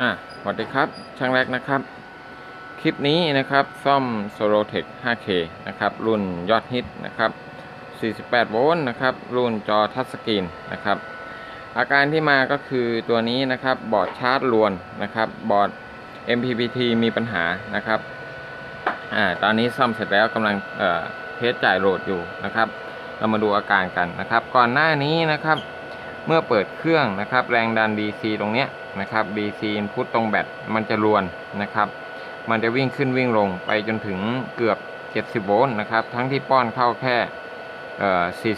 อะสวัสดีครับช่างแรกนะครับ คลิปนี้นะครับซ่อม s o l o t e c 5K นะครับ รุ่นยอดฮิตนะครับ 48 โวลต์นะครับ รุ่นจอทัชสกรีนนะครับ อาการที่มาก็คือตัวนี้นะครับบอร์ดชาร์จลวนนะครับบอร์ด MPPT มีปัญหานะครับอ่าตอนนี้ซ่อมเสร็จแล้วกำลังเอ่อเทสจ่ายโหลดอยู่นะครับ เรามาดูอาการกันนะครับ ก่อนหน้านี้นะครับ เมื่อเปิดเครื่องนะครับ แรงดัน DC ตรงเนี้ยนะครับ DC input ตรงแบตมันจะรวนนะครับ มันจะวิ่งขึ้นวิ่งลงไปจนถึงเกือบ 70 โวลต์นะครับ ทั้งที่ป้อนเข้าแค่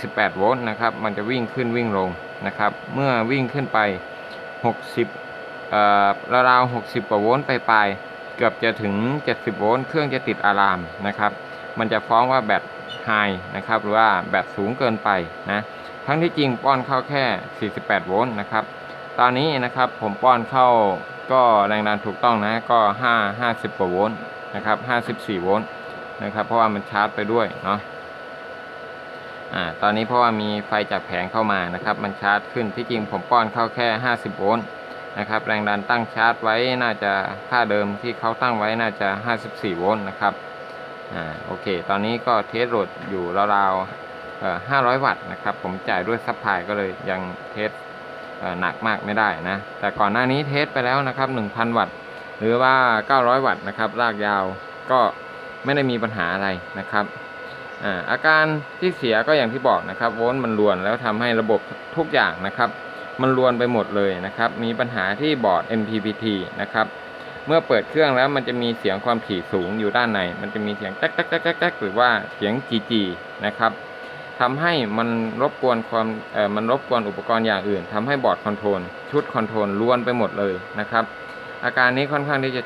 48 โวลต์นะครับ มันจะวิ่งขึ้นวิ่งลงนะครับ เมื่อวิ่งขึ้นไป 60เอ่อราว60 กว่าโวลต์ไปปลายเกือบจะถึง 70 โวลต์ เครื่องจะติดอะลามนะครับ มันจะฟ้องว่าแบตไฮนะครับ หรือว่าแบตสูงเกินไปนะ ทั้งที่จริงป้อนเข้าแค่ 48 โวลต์นะครับ ตอนนี้นะครับผมป้อนเข้าก็แรงดันถูกต้องนะก็ 5 50กว่าโวลต์นะครับ 54 โวลต์นะครับ เพราะว่ามันชาร์จไปด้วยเนาะอ่าตอนนี้เพราะว่ามีไฟจากแผงเข้ามานะครับ มันชาร์จขึ้นที่จริงผมป้อนเข้าแค่ 50 โวลต์นะครับแรงดันตั้งชาร์จไว้น่าจะค่าเดิมที่เขาตั้งไว้น่าจะ 54 โวลต์นะครับอ่าโอเค ตอนนี้ก็เทสโหลดอยู่ราวๆ 500 วัตต์นะครับ ผมจ่ายด้วยซัพพลายก็เลยยังเทสเอ่อหนักมากไม่ได้นะ แต่ก่อนหน้านี้เทสไปแล้วนะครับ 1,000 วัตต์ หรือว่า 900 วัตต์นะครับลากยาวก็ไม่ได้มีปัญหาอะไรนะครับอ่าอาการที่เสียก็อย่างที่บอกนะครับ โวลต์มันรวนแล้วทำให้ระบบทุกอย่างนะครับ มันรวนไปหมดเลยนะครับ มีปัญหาที่บอร์ด MPPT นะครับ เมื่อเปิดเครื่องแล้วมันจะมีเสียงความถี่สูงอยู่ด้านใน มันจะมีเสียงแจ๊กแจ๊กแจ๊กแจ๊กแจ๊กหรือว่าเสียงจีจีนะครับ ทำให้มันรบกวนความเอ่อมันรบกวนอุปกรณ์อย่างอื่นทำให้บอร์ดคอนโทรลชุดคอนโทรลล้วนไปหมดเลยนะครับ อาการนี้ค่อนข้างที่จะ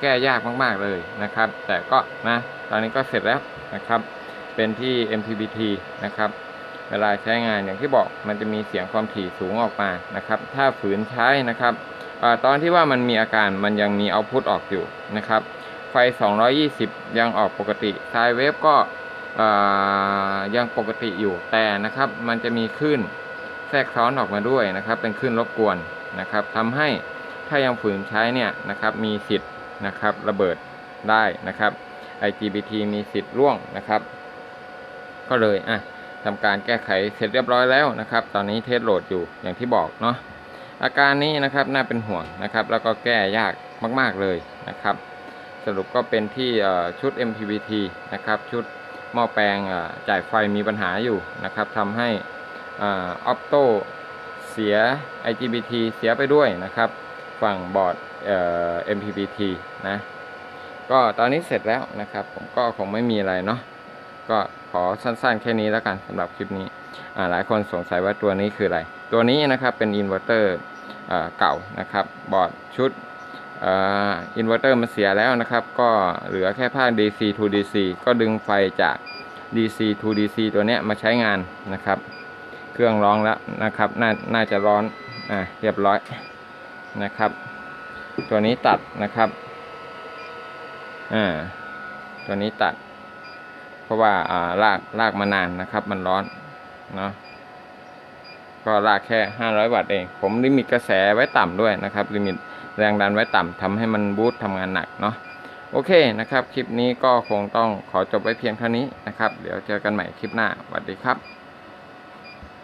แก้ยากมาก ๆเลยนะครับ แต่ก็นะตอนนี้ก็เสร็จแล้วนะครับ เป็นที่ MPPT นะครับ เวลาใช้งานอย่างที่บอกมันจะมีเสียงความถี่สูงออกมานะครับ ถ้าฝืนใช้นะครับอตอนที่ว่ามันมีอาการมันยังมีเอาพุตออกอยู่นะครับ ไฟ 220 ยังออกปกติไซเวฟก็ ยังปกติอยู่แต่นะครับ มันจะมีคลื่นแทรกซ้อนออกมาด้วยนะครับ เป็นคลื่นรบกวนนะครับทำให้ถ้ายังฝืนใช้เนี่ยนะครับมีสิทธิ์นะครับระเบิดได้นะครับ IGBT มีสิทธิ์ร่วงนะครับ ก็เลยอะทำการแก้ไขเสร็จเรียบร้อยแล้วนะครับ ตอนนี้เทสโหลดอยู่อย่างที่บอกเนาะอาการนี้นะครับน่าเป็นห่วงนะครับ แล้วก็แก้ยากมาก ๆเลยนะครับ สรุปก็เป็นที่ชุด MPVT นะครับชุด หม้อแปลงจ่ายไฟมีปัญหาอยู่นะครับทำให้ออปโตเสีย IGBT เสียไปด้วยนะครับ ฝั่งบอร์ดเอ่อ MPVT นะ ก็ตอนนี้เสร็จแล้วนะครับ ผมก็คงไม่มีอะไรเนาะก็ขอสั้นๆ แค่นี้แล้วกันสำหรับคลิปนี้หลายคนสงสัยว่าตัวนี้คืออะไร ตัวนี้นะครับเป็นอินเวอร์เตอร์เก่านะครับ บอร์ดชุด อินเวอร์เตอร์มันเสียแล้วนะครับ ก็เหลือแค่ภาค DC to DC ก็ดึงไฟจาก DC to DC ตัวนี้มาใช้งานนะครับ เครื่องร้องแล้วนะครับ น่าน่าจะร้อนอ่าเรียบร้อยนะครับ ตัวนี้ตัดนะครับอ่าตัวนี้ตัด เพราะว่าอ่าลากลากมานานนะครับ มันร้อนเนาะก็ลากแค่ 500 วัตต์เอง ผมลิมิตกระแสไว้ต่ำด้วยนะครับลิมิต แรงดันไว้ต่ำทำให้มันบูตทำงานหนักเนาะโอเคนะครับ คลิปนี้ก็คงต้องขอจบไว้เพียงเท่านี้นะครับ เดี๋ยวเจอกันใหม่คลิปหน้าสวัสดีครับ